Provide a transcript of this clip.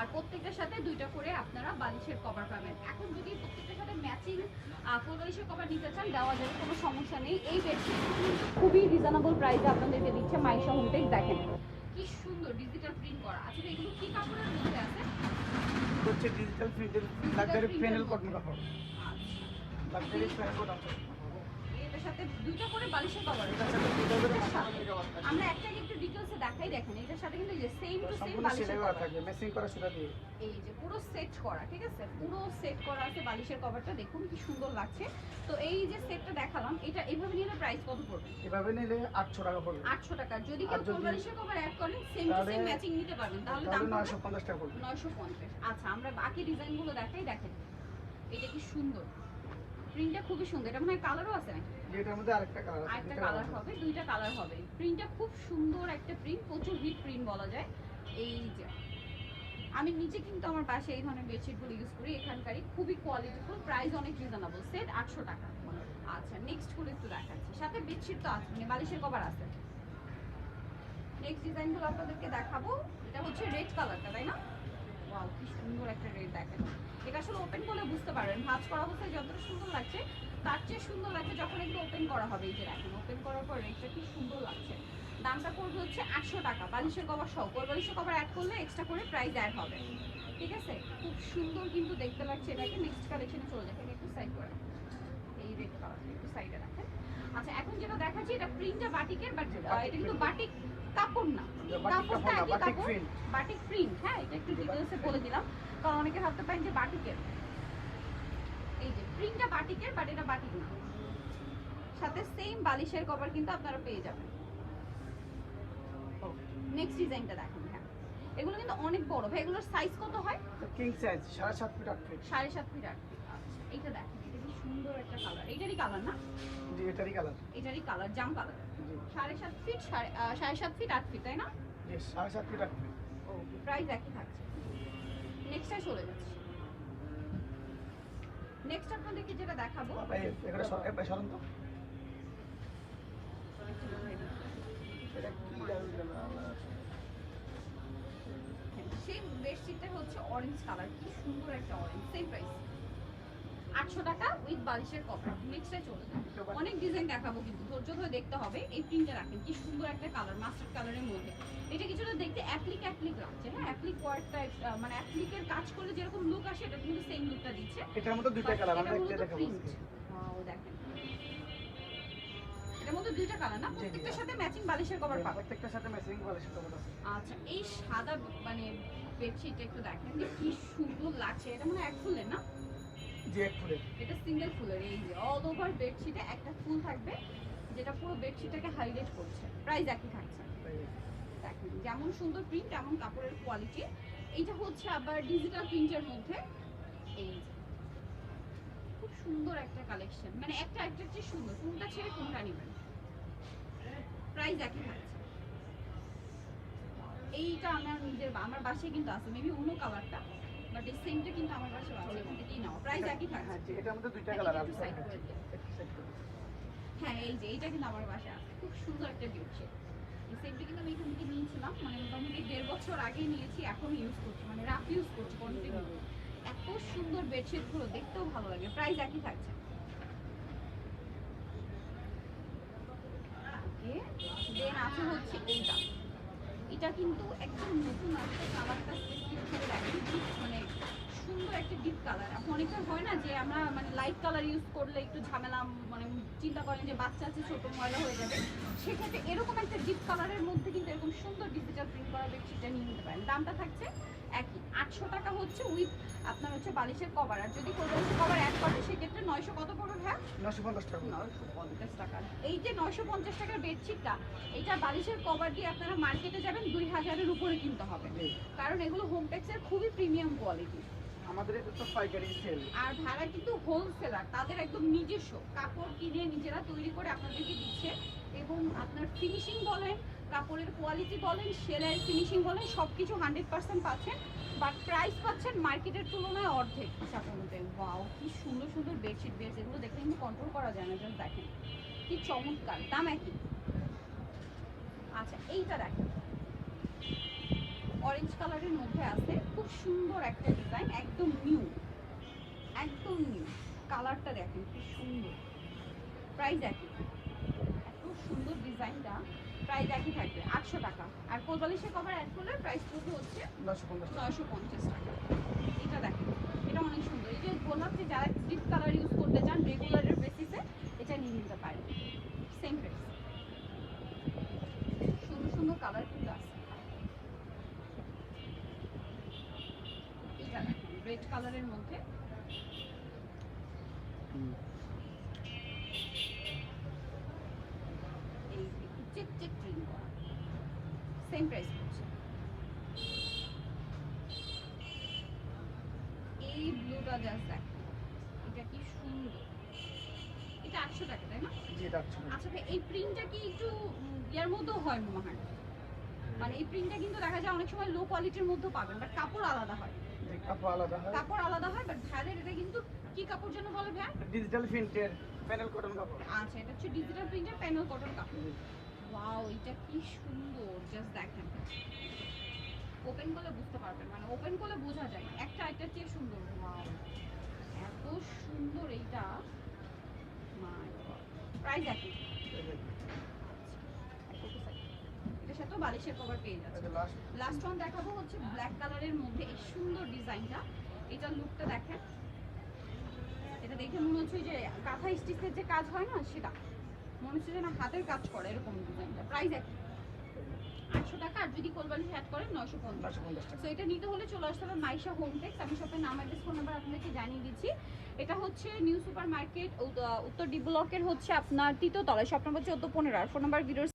আর প্রত্যেকটার সাথে দুইটা করে আপনারা বালিশের কভার পাবেন। এখন যদি প্রত্যেকটার সাথে ম্যাচিং ফুল বালিশের কভার নিতে চান দেওয়া যাবে কোনো সমস্যা নেই। এই বেডশিট খুবই রিজনেবল প্রাইসে আপনাদেরকে দিচ্ছে মাইশা হোমটেক দেখেন। কি সুন্দর ডিজিটাল প্রিন্ট করা। আচ্ছা এগুলো কি কাপড়ের মধ্যে আছে? হচ্ছে ডিজিটাল প্রিন্টের লাক্সারি প্যানেল কটন কাপড়। আচ্ছা। লাক্সারি প্যানেল কটন এটার সাথে দুইটা করে বালিশের কভার। আমরা একটা দেখেন এটার সাথে কিন্তু যে সেম টু সেম বালিশের কভার থাকবে মেসিং করা সুতা দিয়ে। এই যে পুরো সেট করা ঠিক আছে? পুরো সেট করা আছে বালিশের কভারটা দেখুন কি সুন্দর লাগছে। তো এই যে সেটটা দেখালাম এটা এইভাবে নিলে প্রাইস কত পড়বে? এভাবে নিলে আটশো টাকা পড়বে। আটশো টাকা। যদি কেউ ফুল বালিশের কভার অ্যাড করেন সেম টু সেম ম্যাচিং নিতে পারবেন তাহলে দাম তাহলে নয়শো পঞ্চাশ টাকা পড়বে। নয়শো পঞ্চাশ। আচ্ছা আমরা বাকি ডিজাইনগুলো দেখাই দেখেন। এটা কি সুন্দর। প্রিন্টটা খুবই সুন্দর। এটা মনে হয় কালারও আছে নাকি? যেটার মধ্যে আরেকটা কালার আছে আরেকটা কালার হবে দুইটা কালার হবে। প্রিন্টটা খুব সুন্দর একটা প্রিন্ট প্রচুর হিট প্রিন্ট বলা যায়। এই যে আমি নিজে কিন্তু আমার পাশে এই ধরনের বেডশিটগুলো ইউজ করি এখানকারই। খুবই কোয়ালিটিফুল প্রাইস অনেক রিজনেবল সেট আটশো টাকা। আচ্ছা নেক্সট করে একটু দেখাচ্ছি। সাথে বেডশিট তো আছে মানে বালিশের কভার আছে। নেক্সট ডিজাইনগুলো আপনাদেরকে দেখাবো। এটা হচ্ছে রেড কালারটা তাই না? ওয়াও কি সুন্দর একটা রেড দেখেন এটা আসলে ওপেন করলে বুঝতে পারবেন, ভাঁজ করা অবস্থায় যতটা সুন্দর লাগছে, তার চেয়ে সুন্দর লাগছে যখন একটু ওপেন করা হবে। এই যে দেখেন ওপেন করার পর রেটটা কি সুন্দর লাগছে। দামটা পড়বে হচ্ছে আটশো টাকা। বালিশের কভার সহ বালিশের কভার অ্যাড করলে এক্সট্রা করে প্রাইস অ্যাড হবে। ঠিক আছে? খুব সুন্দর কিন্তু দেখতে লাগছে। এটাকে নেক্সট কালেকশনে চলে যাবে একটু সাইড করে। একটু সাইডে রাখেন। আচ্ছা এখন যেটা দেখাচ্ছি এটা প্রিন্টটা বাটিকের বাট এটা কিন্তু বাটিক কাপড় না। কাপড়টা একই কাপড় বাটিক প্রিন্ট হ্যাঁ এটা একটু ডিটেলসে বলে দিলাম। কারণ অনেকে ভাবতে পারেন যে বাটিকের। এই যে প্রিন্টটা বাটিকের বাট এটা বাটিক না। সাথে সেম বালিশের কভার কিন্তু আপনারা পেয়ে যাবেন। নেক্সট ডিজাইনটা দেখুন হ্যাঁ। এগুলো কিন্তু অনেক বড়। ভাই এগুলোর সাইজ কত হয়? কিং সাইজ সাড়ে সাত ফিট আট ফিট সাড়ে সাত ফিট আট ফিট এইটা দেখেন। সুন্দর একটা কালার এটারই কালার না? জি এটারই কালার এটারই কালার জাম কালার সাড়ে সাত ফিট সাড়ে সাত ফিট আট ফিট তাই না? সাড়ে সাত ফিট আট ফিট ওকে প্রাইস একই থাকছে। নেক্সটে চলে যাচ্ছে। নেক্সট আপনাদেরকে যেটা দেখাবো তো। এটা কি জানি সেই বেডশিটটা হচ্ছে অরেঞ্জ কালার কি সুন্দর একটা অরেঞ্জ সেম প্রাইস আটশো টাকা উইথ বালিশের কভার নেক্সটে চলে যায় অনেক ডিজাইন দেখাবো কিন্তু ধৈর্য ধরে দেখতে হবে এই প্রিন্টটা রাখেন। কি সুন্দর একটা কালার মাস্টার্ড কালারের মধ্যে। এটা কিছুটা দেখতে অ্যাপ্লিক অ্যাপ্লিক লাগছে হ্যাঁ? অ্যাপ্লিক ওয়ার্ক টাইপ মানে অ্যাপ্লিকের কাজ করলে যেরকম লুক আসে এটা কিন্তু সেম লুকটা দিচ্ছে। এটার মধ্যে দুইটা কালার আমরা একটা দেখাবো। ওয়াও দেখেন। এটার মধ্যে দুইটা কালার না? জি। প্রত্যেকটার সাথে ম্যাচিং বালিশের কভার পাবেন। প্রত্যেকটার সাথে ম্যাচিং বলে সেটা বলা আছে। আচ্ছা এই সাদা মানে বেডশিটটা একটু দেখেন কি সুন্দর লাগছে। এটা মানে এক ফুলের না? জি এক ফুলের এটা সিঙ্গেল ফুলের এই যে অল ওভার বেডশিটে একটা ফুল থাকবে, যেটা পুরো বেডশিটটাকে হাইলাইট করছে। প্রাইস একই থাকছে। যেমন সুন্দর প্রিন্ট তেমন কাপড়ের কোয়ালিটি এইটা হচ্ছে আবার ডিজিটাল প্রিন্টের মধ্যে। এই খুব সুন্দর একটা কালেকশন মানে একটা একটা চেয়ে সুন্দর, কোনটা ছেড়ে কোনটা নেবেন। প্রাইস একই থাকছে। এইটা আমার নিজের আমার বাসায় কিন্তু আছে মেবি অন্য কালারটা বাট এই সেমটা কিন্তু আমার বাসায় আছে এখান থেকেই নেওয়া প্রাইস একই থাকছে। হ্যাঁ এটার মধ্যে side করে দিও। হ্যাঁ এই যে এইটা কিন্তু আমার আছে। খুব সুন্দর একটা বেডশিট এই সেটটা কিন্তু আমি এখান থেকে নিয়েছিলাম মানে মোটামুটি দেড় বছর আগেই নিয়েছি এখন ইউজ করছি মানে রাফ ইউজ করছি কন্টিনিউ এত সুন্দর বেডশিটগুলো দেখতেও ভালো লাগে প্রাইস একই থাকছে। দেন আছে হচ্ছে এইটা। এটা কিন্তু একদম নতুন আসছে কালারটা স্পেসিফিক মানে সুন্দর একটা ডিপ কালার অনেকটা হয় না যে আমরা মানে লাইট কালার ইউজ করলে একটু ঝামেলা মানে চিন্তা করেন যে বাচ্চা আছে, ছোট ময়লা হয়ে যাবে। সেক্ষেত্রে এরকম একটা ডিপ কালারের মধ্যে কিন্তু এরকম সুন্দর ডিজিটাল প্রিন্ট করা বেডশিটটা নিয়ে নিতে পারেন। দামটা থাকছে একই। আটশো টাকা হচ্ছে উইথ আপনার হচ্ছে বালিশের কভার আর যদি বালিশের কভার অ্যাড করেন সেক্ষেত্রে 950 টাকা 950 টাকা। এই যে 950 টাকার বেডশিটটা এটা বালিশের কভার আপনারা মার্কেটে যাবেন 2000 এর উপরে কিনতে হবে। কারণ এগুলো হোম টেক্সের খুবই প্রিমিয়াম কোয়ালিটি আমাদের এটা তো পাইকারি সেল আর ভাড়া কিন্তু হোলসেলার তাদের একদম নিজস্ব। কাপড় কিনে নিজেরা তৈরি করে আপনাদেরকে দিচ্ছে। এবং আপনার ফিনিশিং বলেন কাপড়ের কোয়ালিটি বলেন, সেলাই ফিনিশিং বলেন সব কিছু হান্ড্রেড পার্সেন্ট পাচ্ছেন। বাট প্রাইস পাচ্ছেন মার্কেটের তুলনায় অর্ধেক অনুযায়ী। ওয়াও কি সুন্দর সুন্দর বেডশিট বেশ এগুলো দেখলে কিন্তু কন্ট্রোল করা যায় না যেন দেখেন। কি চমৎকার, দাম একই। আচ্ছা এইটা দেখেন। অরেঞ্জ কালারের মধ্যে আছে, খুব সুন্দর একটা ডিজাইন একদম নিউ একদম নিউ কালারটা দেখেন, কি সুন্দর। প্রাইস একই এত সুন্দর ডিজাইনটা প্রাইস একই থাকবে আটশো টাকা। আর কোলবালিশের কভার অ্যাড করলে প্রাইস পড়বে হচ্ছে নশো পঞ্চাশ টাকা। নয়শো পঞ্চাশ টাকা। এটা দেখেন এটা অনেক সুন্দর। এই যে বললাম যে যারা ডিপ কালার ইউজ করতে চান রেগুলারের বেসিসে এটা নিয়ে নিতে পারেন। সেম প্রাইস সুন্দর সুন্দর কালার কিন্তু আছে। এটা দেখেন রেড কালারের মধ্যে চেক চেক প্রিন্ট করা। সেম প্রাইস পড়ছে। এই ব্লুটা জাস্ট দেখেন এটা কি সুন্দর। এটা আটশো টাকা তাই না। আচ্ছা ভাই এই প্রিন্টটা কি একটু ইয়ার মধ্যেও হয় মনে হয়? মানে এই প্রিন্টটা কিন্তু দেখা যায় অনেক সময় লো কোয়ালিটির মধ্যেও পাবেন বাট কাপড় আলাদা হয়। কাপড় আলাদা হয়। কাপড় আলাদা হয় বাট ভাইয়ের এটা কিন্তু কি কাপড় যেন বলে ভাই? ডিজিটাল প্রিন্টের প্যানেল কটন কাপড়। আচ্ছা এটা হচ্ছে ডিজিটাল প্রিন্টের প্যানেল কটন কাপড়। ওয়াও এটা কি সুন্দর জাস্ট দেখেন। ওপেন করলে বুঝতে পারবেন মানে ওপেন করলে বোঝা যায়। একটা একটা চেয়ে সুন্দর। ওয়াও এত সুন্দর এইটা। প্রাইস একই। এটা সাথে বালিশের কভার পেয়ে যাচ্ছে লাস্ট লাস্ট ওয়ান দেখাবো হচ্ছে ব্ল্যাক কালারের মধ্যে এই সুন্দর ডিজাইনটা এটা লুকটা দেখেন। এটা দেখে মনে হচ্ছে যে কাঁথা স্টিচের যে কাজ হয় না সেটা। মনে হচ্ছে যেন হাতের কাজ করে এরকম ডিজাইনটা। প্রাইস একই। আটশো টাকা আর যদি কোলবালি অ্যাড করেন নয়শো পঞ্চাশ। নশো পঞ্চাশ টাকা। এটা নিতে হলে চলে আসতে হবে মাইশা হোম টেক্স আমি শপের নাম অ্যাড্রেস ফোন নাম্বার আপনাদেরকে জানিয়ে দিচ্ছি। এটা হচ্ছে নিউ সুপার মার্কেট উত্তর ডি ব্লকের হচ্ছে আপনার তৃতীয় তলায় শপ নম্বর চোদ্দ পনেরো। আর ফোন নাম্বার ভিডিওর